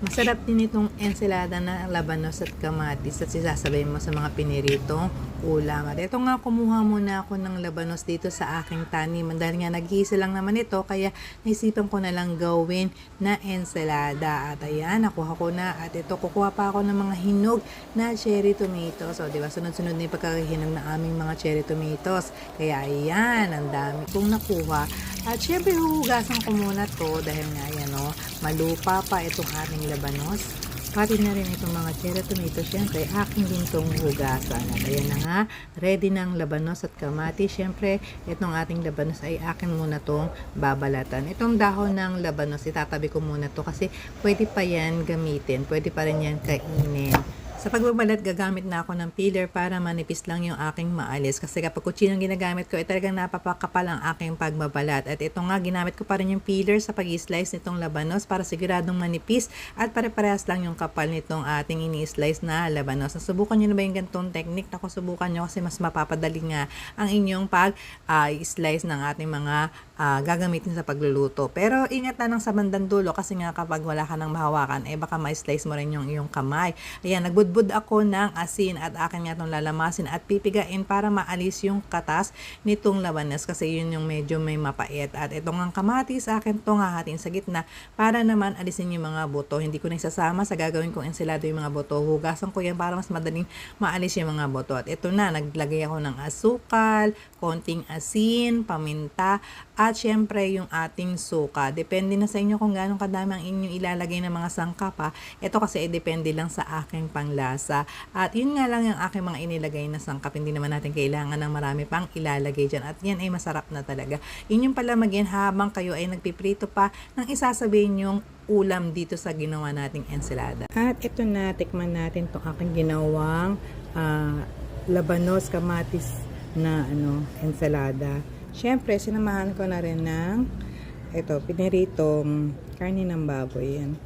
Masarap din itong ensalada na labanos at kamatis at sisasabay mo sa mga piniritong ulam. At ito nga, kumuha muna ako ng labanos dito sa aking tanim. Dahil nga nag-iisa lang naman ito, kaya naisipan ko na lang gawin na ensalada. At ayan, nakuha ko na. At ito, kukuha pa ako ng mga hinog na cherry tomatoes. So, di ba, sunod-sunod na yung pagkakahinog ng aming mga cherry tomatoes. Kaya ayan, ang dami kong nakuha. At syempre, huhugasan ko muna to dahil nga yan, oh, malupa pa itong ating labanos. Pati na rin itong mga cherry tomatoes, syempre, aking din itong hugasan. At ayan na nga, ready ng labanos at kamati. Syempre, itong ating labanos ay akin muna itong babalatan. Itong dahon ng labanos, itatabi ko muna to kasi pwede pa yan gamitin. Pwede pa rin yan kainin. Sa pagbabalat, gagamit na ako ng peeler para manipis lang yung aking maalis. Kasi kapag kutsinong ginagamit ko, eh talagang napapakapal ang aking pagbabalat. At ito nga, ginamit ko pa rin yung peeler sa pag-slice nitong labanos para siguradong manipis at pare-parehas lang yung kapal nitong ating ini-slice na labanos. Nasubukan nyo na ba yung gantong technique? Naku, subukan nyo kasi mas mapapadali nga ang inyong pag-slice ng ating mga ah, gagamitin sa pagluluto. Pero ingat na lang sa bandang dulo kasi nga kapag wala ka nang mahawakan, eh baka ma-slice mo rin yung iyong kamay. Ayan, nagbudbud ako ng asin at akin nga itong lalamasin at pipigain para maalis yung katas nitong labanas kasi yun yung medyo may mapait. At itong ang kamatis, akin itong hahatin sa gitna para naman alisin yung mga buto. Hindi ko na isasama sa gagawin kong ensilado yung mga buto. Hugasan ko yan para mas madaling maalis yung mga buto. At ito na, naglagay ako ng asukal, konting asin, paminta, at syempre yung ating suka. Depende na sa inyo kung gaano kadami ang inyong ilalagay ng mga sangkap ha. Ito kasi eh, depende lang sa aking panglasa. At yun nga lang yung aking mga inilagay na sangkap. Hindi naman natin kailangan ng marami pang ilalagay dyan. At yan ay masarap na talaga. Yun yung palamagin habang kayo ay nagpiprito pa ng isasabihin yung ulam dito sa ginawa nating ensalada. At ito na, tikman natin itong aking ginawang ah, labanos kamatis na ano ensalada. Siyempre, sinamahan ko na rin ng ito, piniritong karne ng baboy. Yan.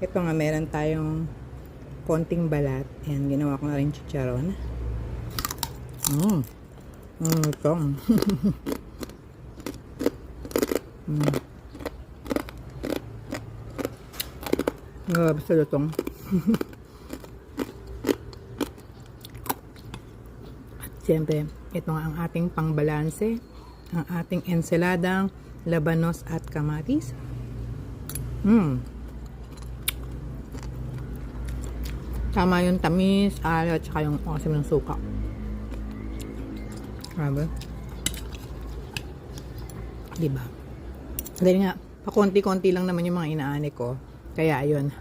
Ito nga, meron tayong konting balat. Yan, ginawa ko na rin chicharon. Mm. Mm, ito. mm. Grabe sa lutong. At siyempre, ito nga ang ating pangbalanse, ang ating ensaladang labanos at kamatis. Mm. Tama yung tamis, alo, at saka yung asim ng suka. Grabe. Diba? Dahil nga, pakonti-konti lang naman yung mga inaani ko. Kaya ayun,